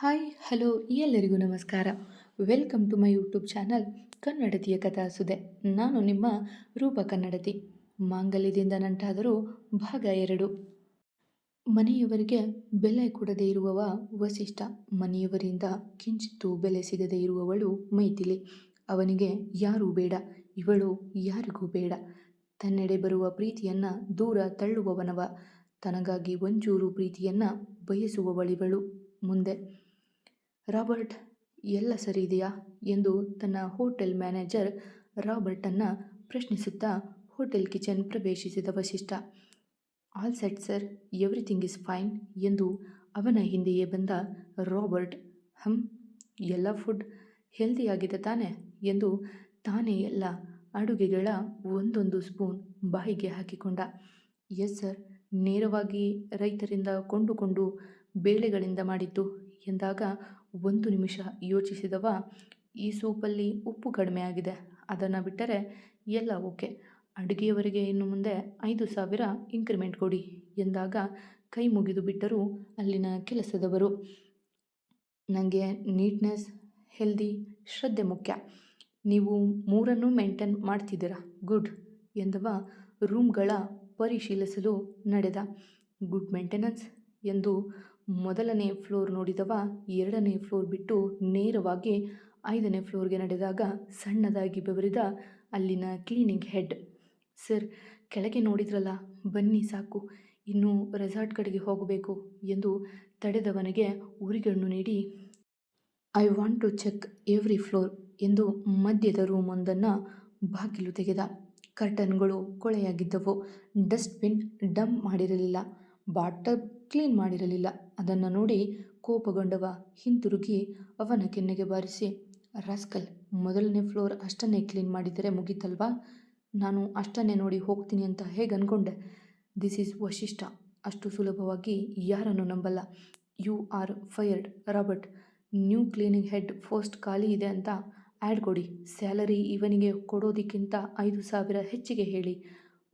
Hi, hello, ಎಲ್ಲರಿಗೂ ನಮಸ್ಕಾರ. Welcome to my YouTube channel ಕನ್ನಡತಿಯ ಕಥಾಸುದೆ ನಾನು ನಿಮ್ಮ ರೂಪ ಕನ್ನಡತಿ. ಮಾಂಗಲ್ಯದಿಂದ ನಂಟಾದರೂ ಭಾಗ ಎರಡು. ಮನೆಯವರಿಗೆ ಬೆಲೆ ಕೊಡದೇ ಇರುವವ ವಸಿಷ್ಠ. ಮನೆಯವರಿಂದ ಕಿಂಚಿತ್ತೂ ಬೆಲೆ ಸಿಗದೇ ಇರುವವಳು ಮೈಥಿಲಿ. ಅವನಿಗೆ ಯಾರೂ ಬೇಡ, ಇವಳು ಯಾರಿಗೂ ಬೇಡ. ತನ್ನೆಡೆ ಬರುವ ಪ್ರೀತಿಯನ್ನು ದೂರ ತಳ್ಳುವವನವ. ತನಗಾಗಿ ಒಂಚೂರು ಪ್ರೀತಿಯನ್ನು ಬಯಸುವವಳಿವಳು. ಮುಂದೆ ರಾಬರ್ಟ್, ಎಲ್ಲ ಸರಿ ಇದೆಯಾ? ಎಂದು ತನ್ನ ಹೋಟೆಲ್ ಮ್ಯಾನೇಜರ್ ರಾಬರ್ಟನ್ನು ಪ್ರಶ್ನಿಸುತ್ತಾ ಹೋಟೆಲ್ ಕಿಚನ್ ಪ್ರವೇಶಿಸಿದ Vasishtha all set sir, everything is fine ಎಂದು ಅವನ ಹಿಂದೆಯೇ ಬಂದ ರಾಬರ್ಟ್. ಹಂ ಎಲ್ಲ ಫುಡ್ ಹೆಲ್ದಿಯಾಗಿದೆ ತಾನೆ? ಎಂದು ತಾನೇ ಎಲ್ಲ ಅಡುಗೆಗಳ ಒಂದೊಂದು ಸ್ಪೂನ್ ಬಾಯಿಗೆ ಹಾಕಿಕೊಂಡ. ಎಸ್ ಸರ್, ನೇರವಾಗಿ ರೈತರಿಂದ ಕೊಂಡುಕೊಂಡು ಬೇಳೆಗಳಿಂದ ಮಾಡಿದ್ದು ಎಂದಾಗ ಒಂದು ನಿಮಿಷ ಯೋಚಿಸಿದವ, ಈ ಸೂಪಲ್ಲಿ ಉಪ್ಪು ಕಡಿಮೆ ಆಗಿದೆ. ಅದನ್ನು ಬಿಟ್ಟರೆ ಎಲ್ಲ ಓಕೆ. ಅಡುಗೆಯವರಿಗೆ ಇನ್ನು ಮುಂದೆ ಐದು ಸಾವಿರ ಇಂಕ್ರಿಮೆಂಟ್ ಕೊಡಿ ಎಂದಾಗ ಕೈ ಮುಗಿದು ಬಿಟ್ಟರು ಅಲ್ಲಿನ ಕೆಲಸದವರು ನನಗೆ ನೀಟ್ನೆಸ್ ಹೆಲ್ದಿ ಶ್ರದ್ಧೆ ಮುಖ್ಯ. ನೀವು ಮೂರನ್ನು ಮೇಂಟೈನ್ ಮಾಡ್ತಿದ್ದೀರಾ? ಗುಡ್ ಎಂದವ ರೂಮ್ಗಳ ಪರಿಶೀಲಿಸಲು ನಡೆದ. ಗುಡ್ ಮೇಂಟೆನೆನ್ಸ್ ಎಂದು ಮೊದಲನೇ ಫ್ಲೋರ್ ನೋಡಿದವ ಎರಡನೇ ಫ್ಲೋರ್ ಬಿಟ್ಟು ನೇರವಾಗಿ ಐದನೇ ಫ್ಲೋರ್ಗೆ ನಡೆದಾಗ ಸಣ್ಣದಾಗಿ ಬೆವರಿದ ಅಲ್ಲಿನ ಕ್ಲೀನಿಂಗ್ ಹೆಡ್. ಸರ್, ಕೆಳಗೆ ನೋಡಿದ್ರಲ್ಲ, ಬನ್ನಿ ಸಾಕು, ಇನ್ನು ರೆಸಾರ್ಟ್ ಕಡೆಗೆ ಹೋಗಬೇಕು ಎಂದು ತಡೆದವನಿಗೆ ಉರಿಗಣ್ಣು ನೀಡಿ, I want to check every floor ಎಂದು ಮಧ್ಯದ ರೂಮ್ ಒಂದನ್ನು ಬಾಗಿಲು ತೆಗೆದ. ಕರ್ಟನ್ಗಳು ಕೊಳೆಯಾಗಿದ್ದವು. ಡಸ್ಟ್ಬಿನ್ ಡಂಪ್ ಮಾಡಿರಲಿಲ್ಲ. ಬಾಟಬ್ ಕ್ಲೀನ್ ಮಾಡಿರಲಿಲ್ಲ. ಅದನ್ನು ನೋಡಿ ಕೋಪಗೊಂಡವ ಹಿಂತಿರುಗಿ ಅವನ ಕೆನ್ನೆಗೆ ಬಾರಿಸಿ, ರಾಸ್ಕಲ್, ಮೊದಲನೇ ಫ್ಲೋರ್ ಅಷ್ಟನ್ನೇ ಕ್ಲೀನ್ ಮಾಡಿದರೆ ಮುಗೀತಲ್ವಾ? ನಾನು ಅಷ್ಟನ್ನೇ ನೋಡಿ ಹೋಗ್ತೀನಿ ಅಂತ ಹೇಗೆ ಅಂದ್ಕೊಂಡೆ ದಿಸ್ ಈಸ್ ವಶಿಷ್ಠ. ಅಷ್ಟು ಸುಲಭವಾಗಿ ಯಾರನ್ನು ನಂಬಲ್ಲ. You are fired. Robert, new cleaning head post ಖಾಲಿ ಇದೆ ಅಂತ ಆ್ಯಡ್ ಕೊಡಿ. ಸ್ಯಾಲರಿ ಇವನಿಗೆ ಕೊಡೋದಕ್ಕಿಂತ ಐದು ಸಾವಿರ ಹೆಚ್ಚಿಗೆ ಹೇಳಿ.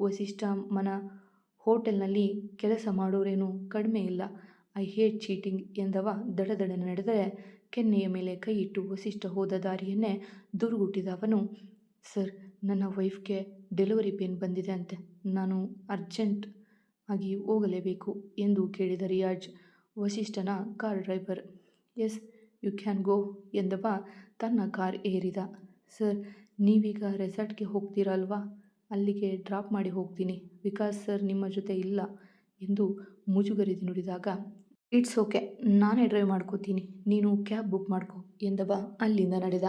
ವಶಿಷ್ಠ ಮನ ಹೋಟೆಲ್ನಲ್ಲಿ ಕೆಲಸ ಮಾಡೋರೇನು ಕಡಿಮೆ ಇಲ್ಲ. ಐ ಹೇಟ್ ಚೀಟಿಂಗ್ ಎಂದವ ದಡದಡನೆ ನಡೆದರೆ ಕೆನ್ನೆಯ ಮೇಲೆ ಕೈಯಿಟ್ಟು ವಸಿಷ್ಠ ಹೋದ ದಾರಿಯನ್ನೇ ದುರುಗುಟ್ಟಿದ ಅವನು, ಸರ್, ನನ್ನ ವೈಫ್ಗೆ ಡೆಲಿವರಿ ಪೇನ್ ಬಂದಿದೆ ಅಂತೆ. ನಾನು ಅರ್ಜೆಂಟ್ ಆಗಿ ಹೋಗಲೇಬೇಕು ಎಂದು ಕೇಳಿದ Riyaz, ವಸಿಷ್ಠನ car driver. Yes, you can go ಎಂದವ ತನ್ನ ಕಾರ್ ಏರಿದ. ಸರ್, ನೀವೀಗ ರೆಸಾರ್ಟ್ಗೆ ಹೋಗ್ತೀರಲ್ವಾ? ಅಲ್ಲಿಗೆ ಡ್ರಾಪ್ ಮಾಡಿ ಹೋಗ್ತೀನಿ. ವಿಕಾಸ್ ಸರ್ ನಿಮ್ಮ ಜೊತೆ ಇಲ್ಲ ಎಂದು ಮುಜುಗರಿದು ನುಡಿದಾಗ ಇಟ್ಸ್ ಓಕೆ ನಾನೇ ಡ್ರೈವ್ ಮಾಡ್ಕೋತೀನಿ. ನೀನು ಕ್ಯಾಬ್ ಬುಕ್ ಮಾಡ್ಕೊ ಎಂದವ ಅಲ್ಲಿಂದ ನಡೆದ.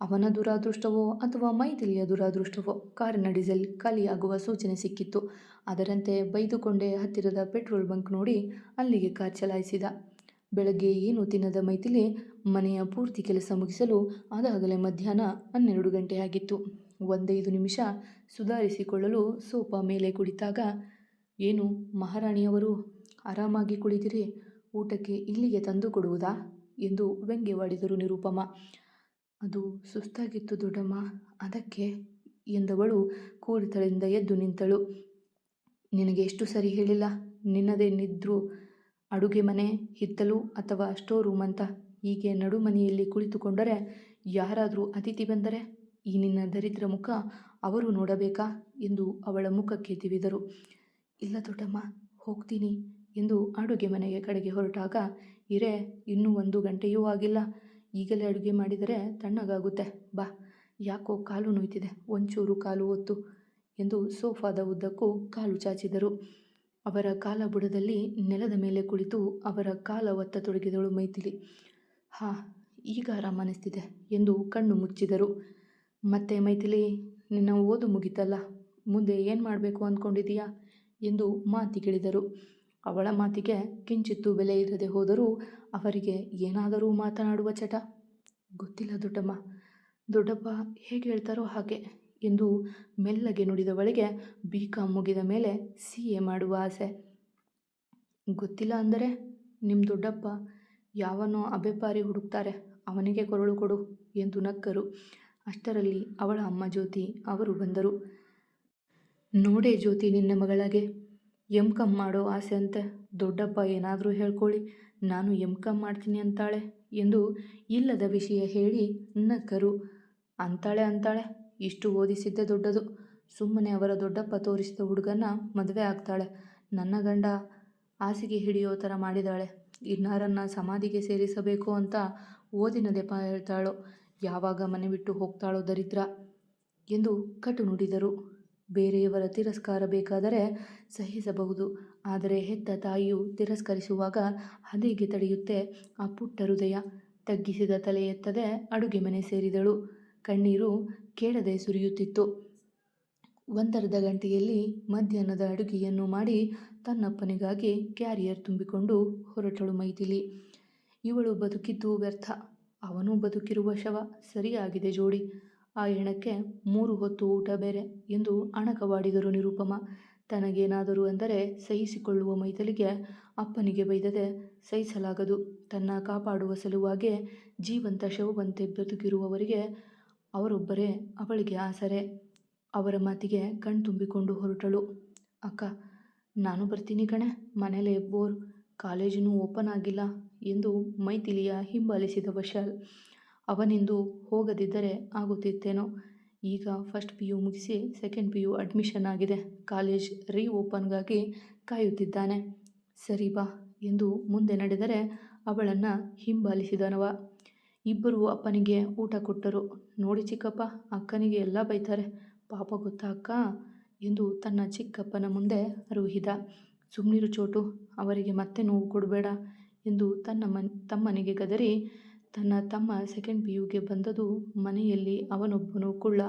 ಅವನ ದುರಾದೃಷ್ಟವೋ ಅಥವಾ ಮೈಥಿಲಿಯ ದುರಾದೃಷ್ಟವೋ ಕಾರಿನ ಡೀಸೆಲ್ ಖಾಲಿಯಾಗುವ ಸೂಚನೆ ಸಿಕ್ಕಿತ್ತು. ಅದರಂತೆ ಬೈದುಕೊಂಡೇ ಹತ್ತಿರದ ಪೆಟ್ರೋಲ್ ಬಂಕ್ ನೋಡಿ ಅಲ್ಲಿಗೆ ಕಾರ್ ಚಲಾಯಿಸಿದ. ಬೆಳಗ್ಗೆ ಏನು ತಿನ್ನದ ಮೈಥಿಲಿ ಮನೆಯ ಪೂರ್ತಿ ಕೆಲಸ ಮುಗಿಸಲು ಅದಾಗಲೇ ಮಧ್ಯಾಹ್ನ ಹನ್ನೆರಡು ಗಂಟೆ ಆಗಿತ್ತು. ಒಂದೈದು ನಿಮಿಷ ಸುಧಾರಿಸಿಕೊಳ್ಳಲು ಸೋಫಾ ಮೇಲೆ ಕುಳಿತಾಗ, ಏನು ಮಹಾರಾಣಿಯವರು ಆರಾಮಾಗಿ ಕುಳಿತಿರಿ, ಊಟಕ್ಕೆ ಇಲ್ಲಿಗೆ ತಂದು ಕೊಡುವುದಾ? ಎಂದು ವ್ಯಂಗ್ಯವಾಡಿದರು ನಿರುಪಮ. ಅದು ಸುಸ್ತಾಗಿತ್ತು ದೊಡ್ಡಮ್ಮ, ಅದಕ್ಕೆ, ಎಂದವಳು ಕೂರಿತಳಿಂದ ಎದ್ದು ನಿಂತಳು. ನಿನಗೆ ಎಷ್ಟು ಸರಿ ಹೇಳಿಲ್ಲ, ನಿನ್ನದೇ ನಿದ್ರು, ಅಡುಗೆ ಮನೆ, ಹಿತ್ತಲು ಅಥವಾ ಸ್ಟೋರ್ ರೂಮ್ ಅಂತ ಹೀಗೆ ನಡುಮನೆಯಲ್ಲಿ ಕುಳಿತುಕೊಂಡರೆ ಯಾರಾದರೂ ಅತಿಥಿ ಬಂದರೆ? ಈ ನಿನ್ನ ದರಿದ್ರ ಮುಖ ಅವರು ನೋಡಬೇಕಾ? ಎಂದು ಅವಳ ಮುಖಕ್ಕೆ ತಿವಿದರು. ಇಲ್ಲ ದೊಡ್ಡಮ್ಮ, ಹೋಗ್ತೀನಿ ಎಂದು ಅಡುಗೆ ಮನೆಯ ಕಡೆಗೆ ಹೊರಟಾಗ, ಇರೇ, ಇನ್ನೂ ಒಂದು ಗಂಟೆಯೂ ಆಗಿಲ್ಲ. ಈಗಲೇ ಅಡುಗೆ ಮಾಡಿದರೆ ತಣ್ಣಗಾಗುತ್ತೆ. ಬಾ, ಯಾಕೋ ಕಾಲು ನೋಯ್ತಿದೆ, ಒಂಚೂರು ಕಾಲು ಒತ್ತು ಎಂದು ಸೋಫಾದ ಉದ್ದಕ್ಕೂ ಕಾಲು ಚಾಚಿದರು. ಅವರ ಕಾಲ ಬುಡದಲ್ಲಿ ನೆಲದ ಮೇಲೆ ಕುಳಿತು ಅವರ ಕಾಲ ಒತ್ತ ತೊಡಗಿದಳು ಮೈಥಿಲಿ. ಹಾ, ಈಗ ಆರಾಮನಿಸ್ತಿದೆ ಎಂದು ಕಣ್ಣು ಮುಚ್ಚಿದರು. ಮತ್ತೆ ಮೈಥಿಲಿ, ನಿನ್ನ ಓದು ಮುಗಿತಲ್ಲ, ಮುಂದೆ ಏನು ಮಾಡಬೇಕು ಅಂದ್ಕೊಂಡಿದೀಯಾ ಎಂದು ಮಾತಿಗಿಳಿದರು ಅವಳ ಮಾತಿಗೆ ಕಿಂಚಿತ್ತೂ ಬೆಲೆ ಇರದೆ ಹೋದರೂ ಅವರಿಗೆ ಏನಾದರೂ ಮಾತನಾಡುವ ಚಟ? ಗೊತ್ತಿಲ್ಲ ದೊಡ್ಡಮ್ಮ. ದೊಡ್ಡಪ್ಪ ಹೇಗೆ ಹೇಳ್ತಾರೋ ಹಾಗೆ ಎಂದು ಮೆಲ್ಲಗೆ ನುಡಿದವಳಿಗೆ ಬಿ ಕಾಮ್ ಮುಗಿದ ಮೇಲೆ ಸಿ ಎ ಮಾಡುವ ಆಸೆ. ಗೊತ್ತಿಲ್ಲ ಅಂದರೆ ನಿಮ್ಮ ದೊಡ್ಡಪ್ಪ ಯಾವನೋ ಅಬೆಪಾರಿ ಹುಡುಕ್ತಾರೆ, ಅವನಿಗೆ ಕೊರಳು ಕೊಡು ಎಂದು ನಕ್ಕರು. ಅಷ್ಟರಲ್ಲಿ ಅವಳ ಅಮ್ಮ ಜ್ಯೋತಿ, ಅವರು ಬಂದರು. ನೋಡೇ ಜ್ಯೋತಿ, ನಿನ್ನ ಮಗಳಿಗೆ. ಎಂ ಕಮ್ ಮಾಡೋ ಆಸೆ ಅಂತ ದೊಡ್ಡಪ್ಪ ಏನಾದರೂ ಹೇಳ್ಕೊಳ್ಳಿ. ನಾನು ಎಂ ಕಮ್ ಮಾಡ್ತೀನಿ ಅಂತಾಳೆ ಎಂದು ಇಲ್ಲದ ವಿಷಯ ಹೇಳಿ ನಕ್ಕರು. ಅಂತಾಳೆ ಅಂತಾಳೆ. ಇಷ್ಟು ಓದಿಸಿದ್ದೆ ದೊಡ್ಡದು. ಸುಮ್ಮನೆ ಅವರ ದೊಡ್ಡಪ್ಪ ತೋರಿಸಿದ ಹುಡುಗನ ಮದುವೆ ಆಗ್ತಾಳೆ. ನನ್ನ ಗಂಡ ಹಾಸಿಗೆ ಹಿಡಿಯೋ ಥರ ಮಾಡಿದಾಳೆ. ಇನ್ನಾರನ್ನು ಸಮಾಧಿಗೆ ಸೇರಿಸಬೇಕು ಅಂತ ಓದಿನ ದೆಪ ಹೇಳ್ತಾಳೋ. ಯಾವಾಗ ಮನೆ ಬಿಟ್ಟು ಹೋಗ್ತಾಳೋ ದರಿದ್ರ ಎಂದು ಕಟು ನುಡಿದರು. ಬೇರೆಯವರ ತಿರಸ್ಕಾರ ಬೇಕಾದರೆ ಸಹಿಸಬಹುದು, ಆದರೆ ಹೆತ್ತ ತಾಯಿಯು ತಿರಸ್ಕರಿಸುವಾಗ ಹದೆಗೆ ತಡೆಯುತ್ತೆ. ಆ ಪುಟ್ಟ ಹೃದಯ ತಗ್ಗಿಸಿದ ತಲೆ ಎತ್ತದೆ, ಅಡುಗೆ ಮನೆ ಸೇರಿದಳು. ಕಣ್ಣೀರು ಕೇಳದೆ ಸುರಿಯುತ್ತಿತ್ತು. ಒಂದರ್ಧ ಗಂಟೆಯಲ್ಲಿ ಮಧ್ಯಾಹ್ನದ ಅಡುಗೆಯನ್ನು ಮಾಡಿ ತನ್ನಪ್ಪನಿಗಾಗಿ ಕ್ಯಾರಿಯರ್ ತುಂಬಿಕೊಂಡು ಹೊರಟಳು ಮೈಥಿಲಿ. ಇವಳು ಬದುಕಿದ್ದು ವ್ಯರ್ಥ. ಅವನು ಬದುಕಿರುವ ಶವ ಸರಿಯಾಗಿದೆ ಜೋಡಿ. ಆ ಹೆಣಕ್ಕೆ ಮೂರು ಹೊತ್ತು ಊಟ ಬೇರೆ ಎಂದು ಅಣಕವಾಡಿದರು ನಿರುಪಮ. ತನಗೇನಾದರೂ ಅಂದರೆ ಸಹಿಸಿಕೊಳ್ಳುವ ಮೈಥಲಿಗೆ ಅಪ್ಪನಿಗೆ ಬೈದದೆ ಸಹಿಸಲಾಗದು. ತನ್ನ ಕಾಪಾಡುವ ಸಲುವಾಗಿ ಜೀವಂತ ಶವವಂತೆ ಬದುಕಿರುವವರಿಗೆ ಅವರೊಬ್ಬರೇ ಅವಳಿಗೆ ಆಸರೆ. ಅವರ ಮಾತಿಗೆ ಕಣ್ತುಂಬಿಕೊಂಡು ಹೊರಟಳು. ಅಕ್ಕ, ನಾನು ಬರ್ತೀನಿ ಕಣೆ. ಮನೇಲೆ ಬೋರ್. ಕಾಲೇಜಿನೂ ಓಪನ್ ಆಗಿಲ್ಲ. ಎಂದು ಮೈಥಿಲಿಯ ಹಿಂಬಾಲಿಸಿದ ವಶಾಲ್ ಅವನಿಂದು ಹೋಗದಿದ್ದರೆ ಆಗುತ್ತಿತ್ತೇನೋ. ಈಗ ಫಸ್ಟ್ ಪಿ ಯು ಮುಗಿಸಿ ಸೆಕೆಂಡ್ ಪಿ ಯು ಅಡ್ಮಿಷನ್ ಆಗಿದೆ. ಕಾಲೇಜ್ ರೀ ಓಪನ್ಗಾಗಿ ಕಾಯುತ್ತಿದ್ದಾನೆ. ಸರಿ ಬಾ ಎಂದು ಮುಂದೆ ನಡೆದರೆ ಅವಳನ್ನು ಹಿಂಬಾಲಿಸಿದನವ. ಇಬ್ಬರು ಅಪ್ಪನಿಗೆ ಊಟ ಕೊಟ್ಟರು. ನೋಡಿ ಚಿಕ್ಕಪ್ಪ, ಅಕ್ಕನಿಗೆ ಎಲ್ಲ ಬೈತಾರೆ. ಪಾಪ ಗೊತ್ತಾ ಅಕ್ಕ? ಎಂದು ತನ್ನ ಚಿಕ್ಕಪ್ಪನ ಮುಂದೆ ಅರುಹಿದ ಸುಮ್ಮನಿರು ಚೋಟು, ಅವರಿಗೆ ಮತ್ತೆ ನೋವು ಕೊಡಬೇಡ. ಎಂದು ತನ್ನ ಮನ್, ತಮ್ಮನಿಗೆ ಗದರಿ, ತನ್ನ ತಮ್ಮ ಸೆಕೆಂಡ್ ಪಿ ಯುಗೆ ಬಂದದು ಮನೆಯಲ್ಲಿ ಅವನೊಬ್ಬನು ಕುಳ್ಳ.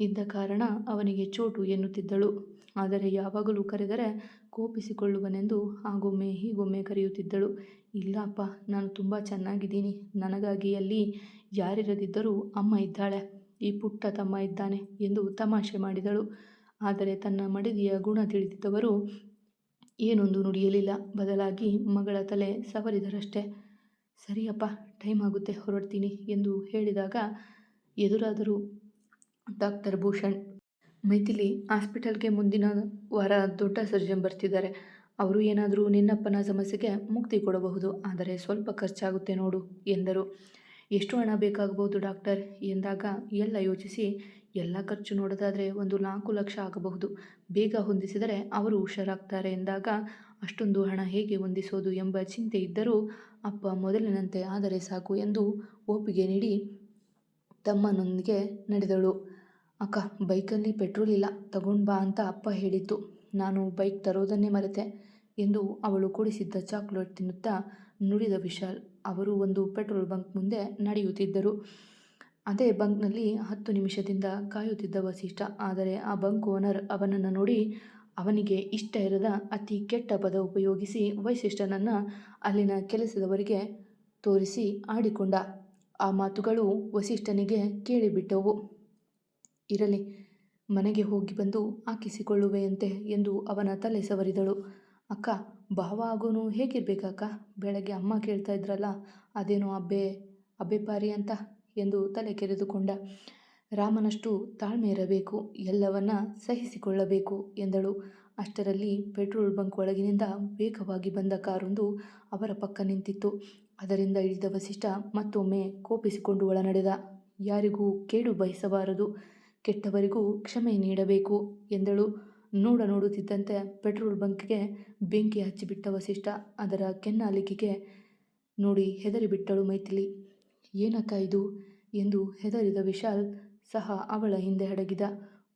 ಇದ್ದ ಕಾರಣ ಅವನಿಗೆ ಚೋಟು ಎನ್ನುತ್ತಿದ್ದಳು. ಆದರೆ ಯಾವಾಗಲೂ ಕರೆದರೆ ಕೋಪಿಸಿಕೊಳ್ಳುವನೆಂದು ಆಗೊಮ್ಮೆ ಹೀಗೊಮ್ಮೆ ಕರೆಯುತ್ತಿದ್ದಳು. ಇಲ್ಲಪ್ಪ, ನಾನು ತುಂಬ ಚೆನ್ನಾಗಿದ್ದೀನಿ. ನನಗಾಗಿ ಅಲ್ಲಿ ಯಾರಿರದಿದ್ದರೂ ಅಮ್ಮ ಇದ್ದಾಳೆ. ಈ ಪುಟ್ಟ ತಮ್ಮ ಇದ್ದಾನೆ ಎಂದು ತಮಾಷೆ ಮಾಡಿದಳು. ಆದರೆ ತನ್ನ ಮಡದಿಯ ಗುಣ ತಿಳಿದಿದ್ದವರು ಏನೊಂದು ನುಡಿಯಲಿಲ್ಲ. ಬದಲಾಗಿ ಮಗಳ ತಲೆ ಸವರಿದರಷ್ಟೆ. ಸರಿಯಪ್ಪ, ಟೈಮ್ ಆಗುತ್ತೆ, ಹೊರಡ್ತೀನಿ ಎಂದು ಹೇಳಿದಾಗ ಎದುರಾದರು ಡಾಕ್ಟರ್ ಭೂಷಣ್, ಮೈಥಿಲಿ ಹಾಸ್ಪಿಟಲ್ಗೆ ಮುಂದಿನ ವಾರ ದೊಡ್ಡ ಸರ್ಜನ್ ಬರ್ತಿದ್ದಾರೆ. ಅವರು ಏನಾದರೂ ನಿನ್ನಪ್ಪನ ಸಮಸ್ಯೆಗೆ ಮುಕ್ತಿ ಕೊಡಬಹುದು, ಆದರೆ ಸ್ವಲ್ಪ ಖರ್ಚಾಗುತ್ತೆ ನೋಡು ಎಂದರು. ಎಷ್ಟು ಹಣ ಬೇಕಾಗಬಹುದು ಡಾಕ್ಟರ್? ಎಂದಾಗ ಎಲ್ಲ ಯೋಚಿಸಿ ಎಲ್ಲ ಖರ್ಚು ನೋಡೋದಾದರೆ ಒಂದು ನಾಲ್ಕು ಲಕ್ಷ ಆಗಬಹುದು. ಬೇಗ ಹೊಂದಿಸಿದರೆ ಅವರು ಹುಷಾರಾಗ್ತಾರೆ ಎಂದಾಗ ಅಷ್ಟೊಂದು ಹಣ ಹೇಗೆ ಹೊಂದಿಸೋದು ಎಂಬ ಚಿಂತೆ ಇದ್ದರೂ ಅಪ್ಪ ಮೊದಲಿನಂತೆ ಆದರೆ ಸಾಕು ಎಂದು ಒಪ್ಪಿಗೆ ನೀಡಿ ತಮ್ಮನೊಂದಿಗೆ ನಡೆದಳು. ಅಕ್ಕ, ಬೈಕಲ್ಲಿ ಪೆಟ್ರೋಲ್ ಇಲ್ಲ, ತಗೊಂಡು ಬಾ ಅಂತ ಅಪ್ಪ ಹೇಳಿದ್ದು. ನಾನು ಬೈಕ್ ತರೋದನ್ನೇ ಮರೆತೆ ಎಂದು ಅವಳು ಕೊಡಿಸಿದ್ದ ಚಾಕ್ಲೇಟ್ ತಿನ್ನುತ್ತಾ ನುಡಿದ ವಿಶಾಲ್. ಅವರು ಒಂದು ಪೆಟ್ರೋಲ್ ಬಂಕ್ ಮುಂದೆ ನಡೆಯುತ್ತಿದ್ದರು. ಅದೇ ಬಂಕ್ನಲ್ಲಿ ಹತ್ತು ನಿಮಿಷದಿಂದ ಕಾಯುತ್ತಿದ್ದ ವಸಿಷ್ಠ. ಆದರೆ ಆ ಬಂಕ್ ಓನರ್ ಅವನನ್ನು ನೋಡಿ, ಅವನಿಗೆ ಇಷ್ಟ ಇರದ ಅತಿ ಕೆಟ್ಟ ಪದ ಉಪಯೋಗಿಸಿ ವೈಶಿಷ್ಠನನ್ನು ಅಲ್ಲಿನ ಕೆಲಸದವರಿಗೆ ತೋರಿಸಿ ಆಡಿಕೊಂಡ. ಆ ಮಾತುಗಳು ವಸಿಷ್ಠನಿಗೆ ಕೇಳಿಬಿಟ್ಟವು. ಇರಲಿ, ಮನೆಗೆ ಹೋಗಿ ಬಂದು ಹಾಕಿಸಿಕೊಳ್ಳುವೆಯಂತೆ ಎಂದು ಅವನ ತಲೆ ಸವರಿದಳು. ಅಕ್ಕ, ಭಾವ ಆಗೋನು ಹೇಗಿರ್ಬೇಕಕ್ಕ? ಬೆಳಗ್ಗೆ ಅಮ್ಮ ಕೇಳ್ತಾ ಇದ್ರಲ್ಲ, ಅದೇನೋ ಅಬ್ಬೆ ಅಬ್ಬೆ ಪಾರಿ ಅಂತ. ಎಂದು ತಲೆ ಕೆರೆದುಕೊಂಡ. ರಾಮನಷ್ಟು ತಾಳ್ಮೆ ಇರಬೇಕು ಎಲ್ಲವನ್ನ ಸಹಿಸಿಕೊಳ್ಳಬೇಕು ಎಂದಳು. ಅಷ್ಟರಲ್ಲಿ ಪೆಟ್ರೋಲ್ ಬಂಕ್ ಒಳಗಿನಿಂದ ವೇಗವಾಗಿ ಬಂದ ಕಾರೊಂದು ಅವರ ಪಕ್ಕ ನಿಂತಿತ್ತು. ಅದರಿಂದ ಇಳಿದ ವಸಿಷ್ಠ ಮತ್ತೊಮ್ಮೆ ಕೋಪಿಸಿಕೊಂಡು ಒಳನಡೆದ. ಯಾರಿಗೂ ಕೇಡು ಬಯಸಬಾರದು, ಕೆಟ್ಟವರಿಗೂ ಕ್ಷಮೆ ನೀಡಬೇಕು ಎಂದಳು. ನೋಡ ನೋಡುತ್ತಿದ್ದಂತೆ ಪೆಟ್ರೋಲ್ ಬಂಕ್ಗೆ ಬೆಂಕಿ ಹಚ್ಚಿಬಿಟ್ಟ ವಸಿಷ್ಠ ಅದರ ಕೆನ್ನಾಲಿಕೆಗೆ ನೋಡಿ ಹೆದರಿಬಿಟ್ಟಳು ಮೈಥಿಲಿ. ಏನಕ್ಕ ಇದು? ಎಂದು ಹೆದರಿದ ವಿಶಾಲ್ ಸಹ ಅವಳ ಹಿಂದೆ ಅಡಗಿದ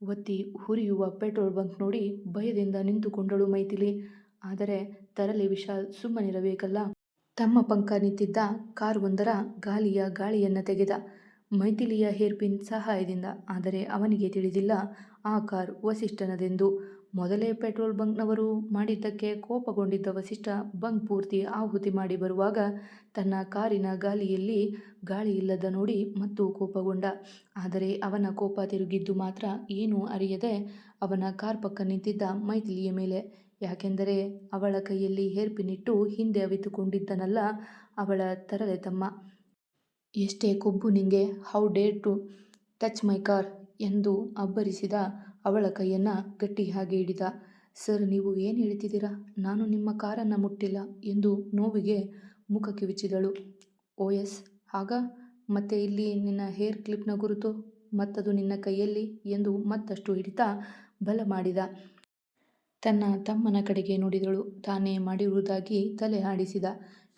ಒತ್ತಿ ಹುರಿಯುವ ಪೆಟ್ರೋಲ್ ಬಂಕ್ ನೋಡಿ ಭಯದಿಂದ ನಿಂತುಕೊಂಡಳು ಮೈಥಿಲಿ. ಆದರೆ ತರಲೆ ವಿಶಾಲ್ ಸುಮ್ಮನಿರಬೇಕಲ್ಲ? ತಮ್ಮ ಪಂಕ ನಿಂತಿದ್ದ ಕಾರ್ ಒಂದರ ಗಾಲಿಯ ಗಾಳಿಯನ್ನು ತೆಗೆದ. ಮೈಥಿಲಿಯ ಹೇರ್ಪಿನ್ ಸಹಾಯದಿಂದ. ಆದರೆ ಅವನಿಗೆ ತಿಳಿದಿಲ್ಲ ಆ ಕಾರ್ ವಸಿಷ್ಠನದೆಂದು. ಮೊದಲೇ ಪೆಟ್ರೋಲ್ ಬಂಕ್ನವರು ಮಾಡಿದ್ದಕ್ಕೆ ಕೋಪಗೊಂಡಿದ್ದ ವಸಿಷ್ಠ ಬಂಕ್ ಪೂರ್ತಿ ಆಹುತಿ ಮಾಡಿ ಬರುವಾಗ ತನ್ನ ಕಾರಿನ ಗಾಲಿಯಲ್ಲಿ ಗಾಳಿ ಇಲ್ಲದ ನೋಡಿ ಮತ್ತು ಕೋಪಗೊಂಡ. ಆದರೆ ಅವನ ಕೋಪ ತಿರುಗಿದ್ದು ಮಾತ್ರ ಏನೂ ಅರಿಯದೆ ಅವನ ಕಾರ್ ಪಕ್ಕ ನಿಂತಿದ್ದ ಮೈಥಿಲಿಯ ಮೇಲೆ. ಯಾಕೆಂದರೆ ಅವಳ ಕೈಯಲ್ಲಿ ಹೇರ್ಪಿನಿಟ್ಟು ಹಿಂದೆ ಅವಿತುಕೊಂಡಿದ್ದನಲ್ಲ ಅವಳ ತರಲೆ ತಮ್ಮ. ಎಷ್ಟೇ ಕೊಬ್ಬು ನಿಂಗೆ how dare to touch my car ಎಂದು ಅಬ್ಬರಿಸಿದ ಅವಳ ಕೈಯನ್ನು ಗಟ್ಟಿಯಾಗಿ ಹಿಡಿದ. ಸರ್ ನೀವು ಏನು ಹೇಳ್ತಿದ್ದೀರಾ? ನಾನು ನಿಮ್ಮ ಕಾರನ್ನು ಮುಟ್ಟಿಲ್ಲ ಎಂದು ನೋವಿಗೆ ಮುಖ ಕಿವಿಚಿದಳು ಓ ಎಸ್, ಆಗ? ಮತ್ತೆ ಇಲ್ಲಿ ನಿನ್ನ ಹೇರ್ ಕ್ಲಿಪ್ನ ಗುರುತು? ಮತ್ತದು ನಿನ್ನ ಕೈಯಲ್ಲಿ? ಎಂದು ಮತ್ತಷ್ಟು ಹಿಡಿತ ಬಲ ಮಾಡಿದ ತನ್ನ ತಮ್ಮನ ಕಡೆಗೆ ನೋಡಿದಳು. ತಾನೇ ಮಾಡಿರುವುದಾಗಿ ತಲೆ ಆಡಿಸಿದ.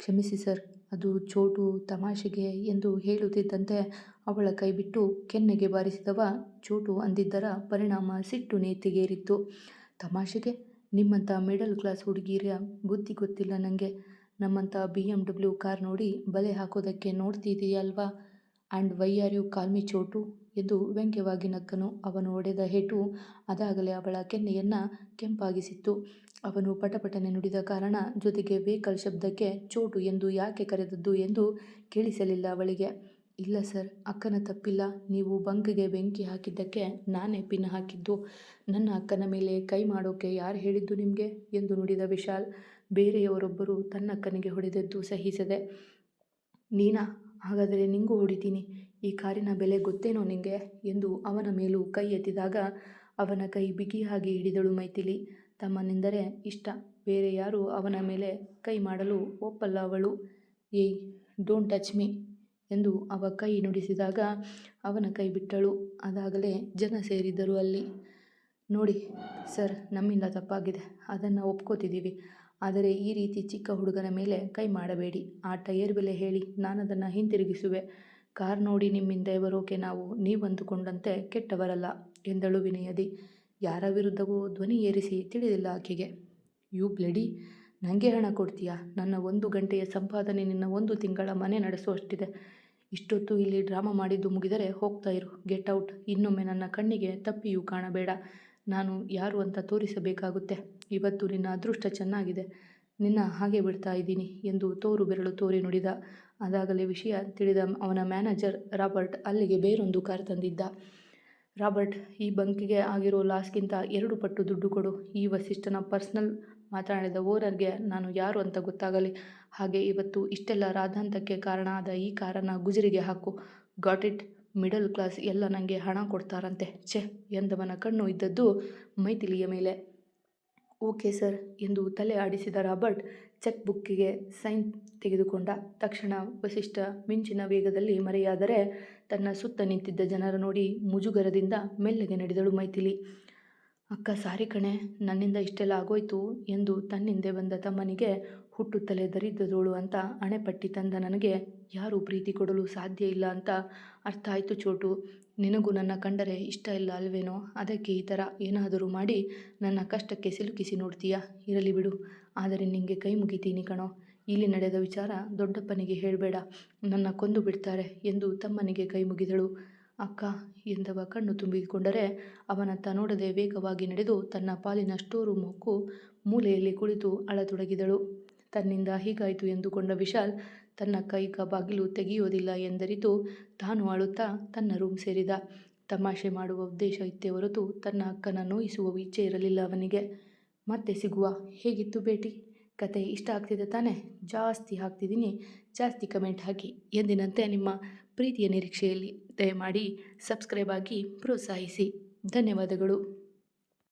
ಕ್ಷಮಿಸಿ ಸರ್, ಅದು ಚೋಟು ತಮಾಷೆಗೆ ಎಂದು ಹೇಳುತ್ತಿದ್ದಂತೆ ಅವಳ ಕೈಬಿಟ್ಟು ಕೆನ್ನೆಗೆ ಬಾರಿಸಿದವ ಚೋಟು ಅಂದಿದ್ದರ ಪರಿಣಾಮ ಸಿಟ್ಟು ನೇತಿಗೇರಿತ್ತು ತಮಾಷೆಗೆ? ನಿಮ್ಮಂಥ ಮಿಡಲ್ ಕ್ಲಾಸ್ ಹುಡುಗಿರ ಬುದ್ಧಿ ಗೊತ್ತಿಲ್ಲ ನನಗೆ ನಮ್ಮಂಥ ಬಿ ಎಂ ಡಬ್ಲ್ಯೂ ಕಾರ್ ನೋಡಿ ಬಲೆ ಹಾಕೋದಕ್ಕೆ ನೋಡ್ತಿದೆಯಲ್ವಾ? And why are you call me Chotu? ಎಂದು ವ್ಯಂಗ್ಯವಾಗಿ ನಕ್ಕನು. ಅವನು ಒಡೆದ ಹೇಟು ಅದಾಗಲೇ ಅವಳ ಕೆನ್ನೆಯನ್ನು ಕೆಂಪಾಗಿಸಿತ್ತು. ಅವನು ಪಟಪಟನೆ ನುಡಿದ ಕಾರಣ ಜೊತೆಗೆ ವೆಹಿಕಲ್ ಶಬ್ದಕ್ಕೆ ಚೋಟು ಎಂದು ಯಾಕೆ ಕರೆದದ್ದು ಎಂದು ಕೇಳಿಸಲಿಲ್ಲ ಅವಳಿಗೆ. ಇಲ್ಲ ಸರ್, ಅಕ್ಕನ ತಪ್ಪಿಲ್ಲ. ನೀವು ಬಂಕ್ಗೆ ಬೆಂಕಿ ಹಾಕಿದ್ದಕ್ಕೆ ನಾನೇ ಪಿನ್ ಹಾಕಿದ್ದು. ನನ್ನ ಅಕ್ಕನ ಮೇಲೆ ಕೈ ಮಾಡೋಕೆ ಯಾರು ಹೇಳಿದ್ದು ನಿಮಗೆ? ಎಂದು ನುಡಿದ ವಿಶಾಲ್ ಬೇರೆಯವರೊಬ್ಬರು ತನ್ನಕ್ಕನಿಗೆ ಹೊಡೆದದ್ದು ಸಹಿಸದೆ, ನೀನಾ, ಹಾಗಾದರೆ ನಿಂಗೂ ಹೊಡಿತೀನಿ. ಈ ಕಾರಿನ ಬೆಲೆ ಗೊತ್ತೇನೋ ನಿಂಗೆ? ಎಂದು ಅವನ ಮೇಲೂ ಕೈ ಎತ್ತಿದಾಗ ಅವನ ಕೈ ಬಿಗಿಯಾಗಿ ಹಿಡಿದಳು ಮೈಥಿಲಿ. ತಮ್ಮನೆಂದರೆ ಇಷ್ಟ. ಬೇರೆ ಯಾರು ಅವನ ಮೇಲೆ ಕೈ ಮಾಡಲು ಒಪ್ಪಲ್ಲ ಅವಳು. ಏಯ್, ಡೋಂಟ್ ಟಚ್ ಮೀ ಎಂದು ಅವ ಕೈ ನುಡಿಸಿದಾಗ ಅವನ ಕೈ ಬಿಟ್ಟಳು. ಅದಾಗಲೇ ಜನ ಸೇರಿದ್ದರು ಅಲ್ಲಿ. ನೋಡಿ, ಸರ್, ನಮ್ಮಿಂದ ತಪ್ಪಾಗಿದೆ. ಅದನ್ನು ಒಪ್ಕೋತಿದ್ದೀವಿ. ಆದರೆ ಈ ರೀತಿ ಚಿಕ್ಕ ಹುಡುಗನ ಮೇಲೆ ಕೈ ಮಾಡಬೇಡಿ. ಆ ಟೈರ್ ಬೆಲೆ ಹೇಳಿ ನಾನದನ್ನು ಹಿಂತಿರುಗಿಸುವೆ. ಕಾರ್ ನೋಡಿ ನಿಮ್ಮಿಂದ ಬರೋಕೆ ನಾವು ನೀವಂದುಕೊಂಡಂತೆ ಕೆಟ್ಟವರಲ್ಲ ಎಂದಳು ವಿನಯದಿ. ಯಾರ ವಿರುದ್ಧವೂ ಧ್ವನಿ ಏರಿಸಿ ತಿಳಿದಿಲ್ಲ ಆಕೆಗೆ. ಯು ಬ್ಲಡಿ ನನಗೆ ಹಣ ಕೊಡ್ತೀಯಾ? ನನ್ನ ಒಂದು ಗಂಟೆಯ ಸಂಪಾದನೆ ನಿನ್ನ ಒಂದು ತಿಂಗಳ ಮನೆ ನಡೆಸುವಷ್ಟಿದೆ. ಇಷ್ಟೊತ್ತು ಇಲ್ಲಿ ಡ್ರಾಮಾ ಮಾಡಿದ್ದು ಮುಗಿದರೆ ಹೋಗ್ತಾ ಇರು. Get out. ಇನ್ನೊಮ್ಮೆ ನನ್ನ ಕಣ್ಣಿಗೆ ತಪ್ಪಿಯೂ ಕಾಣಬೇಡ. ನಾನು ಯಾರು ಅಂತ ತೋರಿಸಬೇಕಾಗುತ್ತೆ. ಇವತ್ತು ನಿನ್ನ ಅದೃಷ್ಟ ಚೆನ್ನಾಗಿದೆ. ನಿನ್ನ ಹಾಗೆ ಬಿಡ್ತಾ ಇದ್ದೀನಿ ಎಂದು ತೋರು ಬೆರಳು ತೋರಿ ನುಡಿದ. ಅದಾಗಲೇ ವಿಷಯ ತಿಳಿದ ಅವನ ಮ್ಯಾನೇಜರ್ ರಾಬರ್ಟ್ ಅಲ್ಲಿಗೆ ಬೇರೊಂದು ಕಾರ್ ತಂದಿದ್ದ. ರಾಬರ್ಟ್, ಈ ಬಂಕಿಗೆ ಆಗಿರೋ ಲಾಸ್ಗಿಂತ ಎರಡು ಪಟ್ಟು ದುಡ್ಡು ಕೊಡು. ಈ ವಸಿಷ್ಠನ ಪರ್ಸ್ನಲ್ ಮಾತನಾಡಿದ ಓನರ್ಗೆ ನಾನು ಯಾರು ಅಂತ ಗೊತ್ತಾಗಲಿ. ಹಾಗೆ ಇವತ್ತು ಇಷ್ಟೆಲ್ಲ ರಾಧಾಂತಕ್ಕೆ ಕಾರಣ ಆದ ಈ ಕಾರನ್ನು ಗುಜರಿಗೆ ಹಾಕು. ಗಾಟ್ ಇಟ್, ಮಿಡಲ್ ಕ್ಲಾಸ್ ಎಲ್ಲ ನನಗೆ ಹಣ ಕೊಡ್ತಾರಂತೆ. ಛೆ, ಎಂದವನ ಕಣ್ಣು ಇದ್ದದ್ದು ಮೈಥಿಲಿಯ ಮೇಲೆ. ಓಕೆ ಸರ್ ಎಂದು ತಲೆ ಆಡಿಸಿದ ರಾಬರ್ಟ್ ಚೆಕ್ ಬುಕ್ಕಿಗೆ ಸೈನ್ ತೆಗೆದುಕೊಂಡ. ತಕ್ಷಣ ವಸಿಷ್ಠ ಮಿಂಚಿನ ವೇಗದಲ್ಲಿ ಮರೆಯಾದರೆ ತನ್ನ ಸುತ್ತ ನಿಂತಿದ್ದ ಜನರ ನೋಡಿ ಮುಜುಗರದಿಂದ ಮೆಲ್ಲಗೆ ನಡೆದಳು ಮೈಥಿಲಿ. ಅಕ್ಕ ಸಾರಿ ಕಣೆ, ನನ್ನಿಂದ ಇಷ್ಟೆಲ್ಲ ಆಗೋಯ್ತು ಎಂದು ತನ್ನಿಂದೆ ಬಂದ ತಮ್ಮನಿಗೆ ಹುಟ್ಟುತ್ತಲೇ ದರಿದ್ರದೋಳು ಅಂತ ಅಣೆಪಟ್ಟಿ ತಂದ ನನಗೆ ಯಾರೂ ಪ್ರೀತಿ ಕೊಡಲು ಸಾಧ್ಯ ಇಲ್ಲ ಅಂತ ಅರ್ಥ ಆಯಿತು ಚೋಟು. ನಿನಗೂ ನನ್ನ ಕಂಡರೆ ಇಷ್ಟ ಇಲ್ಲ ಅಲ್ವೇನೋ? ಅದಕ್ಕೆ ಈ ಥರ ಏನಾದರೂ ಮಾಡಿ ನನ್ನ ಕಷ್ಟಕ್ಕೆ ಸಿಲುಕಿಸಿ ನೋಡ್ತೀಯಾ? ಇರಲಿ ಬಿಡು. ಆದರೆ ನಿನಗೆ ಕೈ ಮುಗಿತೀನಿ ಕಣೋ. ಇಲ್ಲಿ ನಡೆದ ವಿಚಾರ ದೊಡ್ಡಪ್ಪನಿಗೆ ಹೇಳಬೇಡ. ನನ್ನ ಕೊಂದು ಬಿಡ್ತಾರೆ ಎಂದು ತಮ್ಮನಿಗೆ ಕೈ ಮುಗಿದಳು. ಅಕ್ಕ, ಎಂದವ ಕಣ್ಣು ತುಂಬಿಕೊಂಡರೆ ಅವನತ್ತ ನೋಡದೆ ವೇಗವಾಗಿ ನಡೆದು ತನ್ನ ಪಾಲಿನ ಸ್ಟೋರು ಮೂಲೆಯಲ್ಲಿ ಕುಳಿತು ಅಳತೊಡಗಿದಳು. ತನ್ನಿಂದ ಹೀಗಾಯಿತು ಎಂದುಕೊಂಡ ವಿಶಾಲ್ ತನ್ನ ಕೈಗ ಬಾಗಿಲು ತೆಗೆಯೋದಿಲ್ಲ ಎಂದರಿತು ತಾನು ಅಳುತ್ತಾ ತನ್ನ ರೂಮ್ ಸೇರಿದ. ತಮಾಷೆ ಮಾಡುವ ಉದ್ದೇಶ ಇತ್ತೇ ಹೊರತು ತನ್ನ ಅಕ್ಕನ ನೋಯಿಸುವ ಇಚ್ಛೆ ಇರಲಿಲ್ಲ ಅವನಿಗೆ. ಮತ್ತೆ ಸಿಗುವ? ಹೇಗಿತ್ತು ಭೇಟಿ? ಕತೆ ಇಷ್ಟ ಆಗ್ತಿದೆ ತಾನೇ? ಜಾಸ್ತಿ ಹಾಕ್ತಿದ್ದೀನಿ. ಜಾಸ್ತಿ ಕಮೆಂಟ್ ಹಾಕಿ. ಎಂದಿನಂತೆ ನಿಮ್ಮ ಪ್ರೀತಿಯ ನಿರೀಕ್ಷೆಯಲ್ಲಿ. ದಯಮಾಡಿ ಸಬ್ಸ್ಕ್ರೈಬ್ ಆಗಿ ಪ್ರೋತ್ಸಾಹಿಸಿ. ಧನ್ಯವಾದಗಳು.